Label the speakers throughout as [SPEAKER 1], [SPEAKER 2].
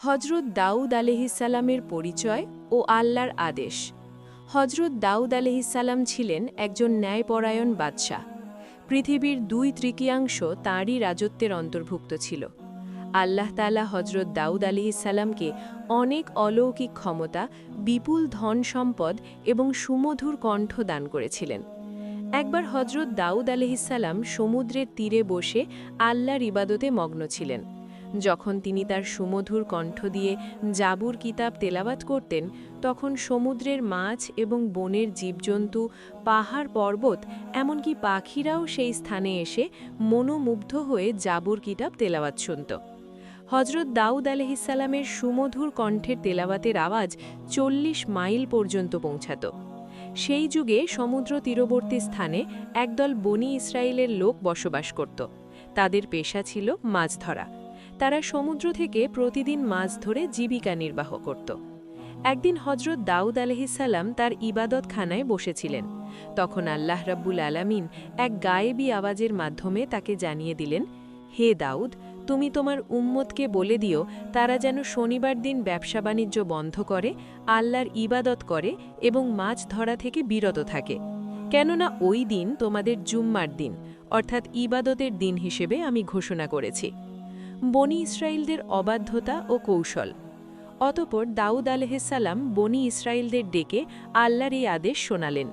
[SPEAKER 1] হজরত দাউদ আলহিসাল্লামের পরিচয় ও আল্লাহর আদেশ। হজরত দাউদ আলহিসাল্লাম ছিলেন একজন ন্যায়পরায়ণ বাদশাহ। পৃথিবীর দুই তৃতীয়াংশ তাঁরই রাজত্বের অন্তর্ভুক্ত ছিল। আল্লাহ তালা হজরত দাউদ আলিহিসাল্লামকে অনেক অলৌকিক ক্ষমতা, বিপুল ধন সম্পদ এবং সুমধুর কণ্ঠ দান করেছিলেন। একবার হজরত দাউদ আলহিসাল্লাম সমুদ্রের তীরে বসে আল্লাহর ইবাদতে মগ্ন ছিলেন। যখন তিনি তার সুমধুর কণ্ঠ দিয়ে জাবুর কিতাব তেলাওয়াত করতেন, তখন সমুদ্রের মাছ এবং বনের জীবজন্তু, পাহাড় পর্বত, এমনকি পাখিরাও সেই স্থানে এসে মনোমুগ্ধ হয়ে জাবুর কিতাব তেলাওয়াত শুনত। হজরত দাউদ আলহিসাল্লামের সুমধুর কণ্ঠের তেলাওয়াতের আওয়াজ চল্লিশ মাইল পর্যন্ত পৌঁছাত। সেই যুগে সমুদ্র তীরবর্তী স্থানে একদল বনি ইসরায়েলের লোক বসবাস করত। তাদের পেশা ছিল মাছ ধরা। তারা সমুদ্র থেকে প্রতিদিন মাছ ধরে জীবিকা নির্বাহ করত। একদিন হজরত দাউদ আলহিসাল্লাম তার ইবাদতখানায় বসেছিলেন। তখন আল্লাহ রাব্বুল আলামিন এক গায়েবি আওয়াজের মাধ্যমে তাকে জানিয়ে দিলেন, হে দাউদ, তুমি তোমার উম্মতকে বলে দিও, তারা যেন শনিবার দিন ব্যবসা বাণিজ্য বন্ধ করে, আল্লাহর ইবাদত করে এবং মাছ ধরা থেকে বিরত থাকে। কেননা ওই দিন তোমাদের জুম্মার দিন, অর্থাৎ ইবাদতের দিন হিসেবে আমি ঘোষণা করেছি। বনি ইসরায়েলদের অবাধ্যতা ও কৌশল। অতপর দাউদ আলহিসাল্লাম বনি ইসরায়েলদের ডেকে আল্লাহর এই আদেশ শোনালেন।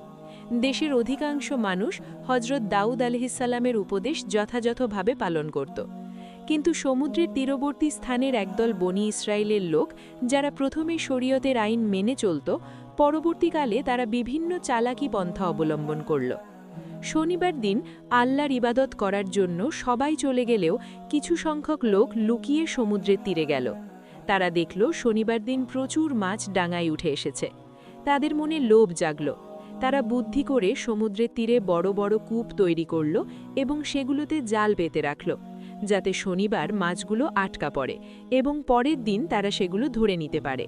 [SPEAKER 1] দেশের অধিকাংশ মানুষ হজরত দাউদ আলহিসাল্লামের উপদেশ যথাযথভাবে পালন করত। কিন্তু সমুদ্রের তীরবর্তী স্থানের একদল বনি ইসরায়েলের লোক, যারা প্রথমে শরীয়তের আইন মেনে চলত, পরবর্তীকালে তারা বিভিন্ন চালাকি পন্থা অবলম্বন করল। শনিবার দিন আল্লাহর ইবাদত করার জন্য সবাই চলে গেলেও কিছু সংখ্যক লোক লুকিয়ে সমুদ্রের তীরে গেল। তারা দেখল শনিবার দিন প্রচুর মাছ ডাঙায় উঠে এসেছে। তাদের মনে লোভ জাগল। তারা বুদ্ধি করে সমুদ্রের তীরে বড় বড় কূপ তৈরি করল এবং সেগুলোতে জাল পেতে রাখল, যাতে শনিবার মাছগুলো আটকা পড়ে এবং পরের দিন তারা সেগুলো ধরে নিতে পারে।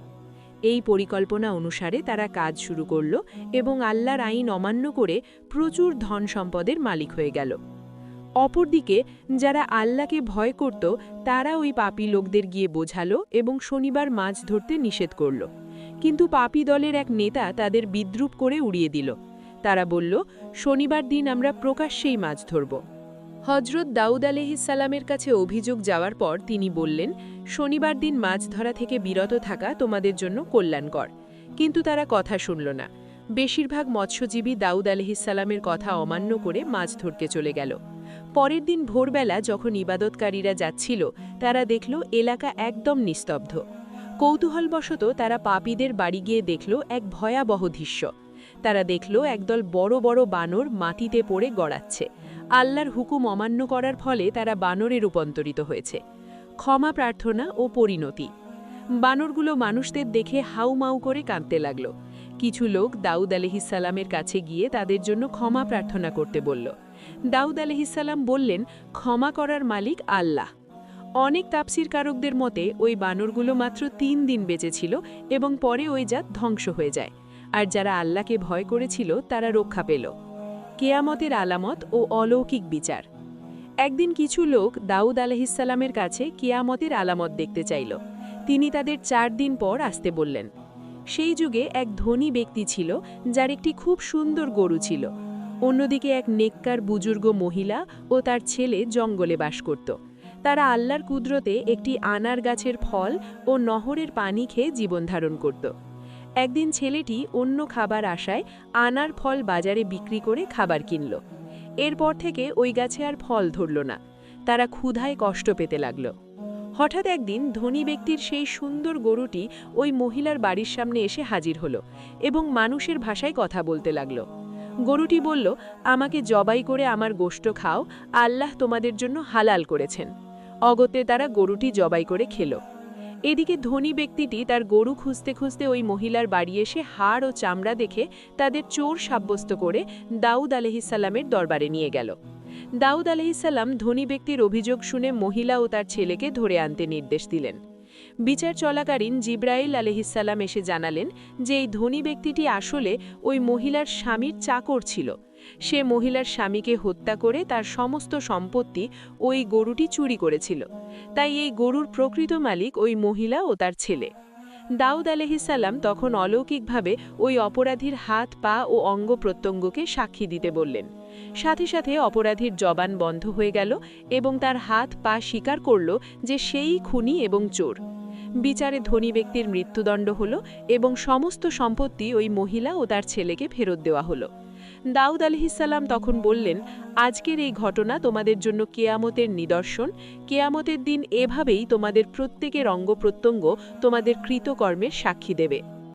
[SPEAKER 1] এই পরিকল্পনা অনুসারে তারা কাজ শুরু করল এবং আল্লাহর আইন অমান্য করে প্রচুর ধন সম্পদের মালিক হয়ে গেল। অপরদিকে, যারা আল্লাহকে ভয় করত, তারা ওই পাপী লোকদের গিয়ে বোঝালো এবং শনিবার মাছ ধরতে নিষেধ করল। কিন্তু পাপী দলের এক নেতা তাদের বিদ্রুপ করে উড়িয়ে দিল। তারা বলল, শনিবার দিন আমরা প্রকাশ্যেই মাছ ধরব। হজরত দাউদ আলহিসাল্লামের কাছে অভিযোগ যাওয়ার পর তিনি বললেন, শনিবার দিন মাছ ধরা থেকে বিরত থাকা তোমাদের জন্য কল্যাণকর। কিন্তু তারা কথা শুনল না। বেশিরভাগ মৎস্যজীবী দাউদ আলহিসাল্লামের কথা অমান্য করে মাছ ধরতে চলে গেল। পরের দিন ভোরবেলা যখন ইবাদতকারীরা যাচ্ছিল, তারা দেখল এলাকা একদম নিস্তব্ধ। কৌতূহলবশত তারা পাপীদের বাড়ি গিয়ে দেখল এক ভয়াবহ দৃশ্য। তারা দেখল একদল বড় বড় বানর মাটিতে পড়ে গড়াচ্ছে। আল্লাহর হুকুম অমান্য করার ফলে তারা বানরে রূপান্তরিত হয়েছে। ক্ষমা প্রার্থনা ও পরিণতি। বানরগুলো মানুষদের দেখে হাউমাউ করে কাঁদতে লাগল। কিছু লোক দাউদ আলহিসাল্লামের কাছে গিয়ে তাদের জন্য ক্ষমা প্রার্থনা করতে বলল। দাউদ আলহিসাল্লাম বললেন, ক্ষমা করার মালিক আল্লাহ। অনেক তাপসির কারকদের মতে, ওই বানরগুলো মাত্র তিন দিন বেঁচেছিল এবং পরে ওই জাত ধ্বংস হয়ে যায়। আর যারা আল্লাহকে ভয় করেছিল, তারা রক্ষা পেল। কেয়ামতের আলামত ও অলৌকিক বিচার। একদিন কিছু লোক দাউদ আলহিসাল্লামের কাছে কেয়ামতের আলামত দেখতে চাইল। তিনি তাদের চার দিন পর আসতে বললেন। সেই যুগে এক ধনী ব্যক্তি ছিল, যার একটি খুব সুন্দর গরু ছিল। অন্যদিকে এক নেককার বুজুর্গ মহিলা ও তার ছেলে জঙ্গলে বাস করত। তারা আল্লাহর কুদরতে একটি আনার গাছের ফল ও নহরের পানি খেয়ে জীবন ধারণ করত। একদিন ছেলেটি অন্য খাবার আশায় আনার ফল বাজারে বিক্রি করে খাবার কিনল। এরপর থেকে ওই গাছে আর ফল ধরল না। তারা ক্ষুধায় কষ্ট পেতে লাগল। হঠাৎ একদিন ধনী ব্যক্তির সেই সুন্দর গরুটি ওই মহিলার বাড়ির সামনে এসে হাজির হলো এবং মানুষের ভাষায় কথা বলতে লাগল। গরুটি বলল, আমাকে জবাই করে আমার গোষ্ঠ খাও, আল্লাহ তোমাদের জন্য হালাল করেছেন। অগত্যে তারা গরুটি জবাই করে খেলো। এদিকে ধনী ব্যক্তিটি তার গরু খুঁজতে খুঁজতে ওই মহিলার বাড়ি এসে হাড় ও চামড়া দেখে তাদের চোর সাব্যস্ত করে দাউদ আলহিসাল্লামের দরবারে নিয়ে গেল। দাউদ আলহিসাল্লাম ধনী ব্যক্তির অভিযোগ শুনে মহিলা ও তার ছেলেকে ধরে আনতে নির্দেশ দিলেন। বিচার চলাকালীন জিব্রাইল আলহিসাল্লাম এসে জানালেন যে এই ধনী ব্যক্তিটি আসলে ওই মহিলার স্বামীর চাকর ছিল। সে মহিলার স্বামীকে হত্যা করে তার সমস্ত সম্পত্তি ওই গরুটি চুরি করেছিল। তাই এই গরুর প্রকৃত মালিক ওই মহিলা ও তার ছেলে। দাউদ আলহিসাল্লাম তখন অলৌকিকভাবে ওই অপরাধীর হাত, পা ও অঙ্গ প্রত্যঙ্গকে সাক্ষী দিতে বললেন। সাথে সাথে অপরাধীর জবান বন্ধ হয়ে গেল এবং তার হাত, পা স্বীকার করল যে সেই খুনি এবং চোর। বিচারে ধনী ব্যক্তির মৃত্যুদণ্ড হল এবং সমস্ত সম্পত্তি ওই মহিলা ও তার ছেলেকে ফেরত দেওয়া হলো। দাউদ আলহিসাল্লাম তখন বললেন, আজকের এই ঘটনা তোমাদের জন্য কেয়ামতের নিদর্শন। কেয়ামতের দিন এভাবেই তোমাদের প্রত্যেকের অঙ্গ প্রত্যঙ্গ তোমাদের কৃতকর্মের সাক্ষী দেবে।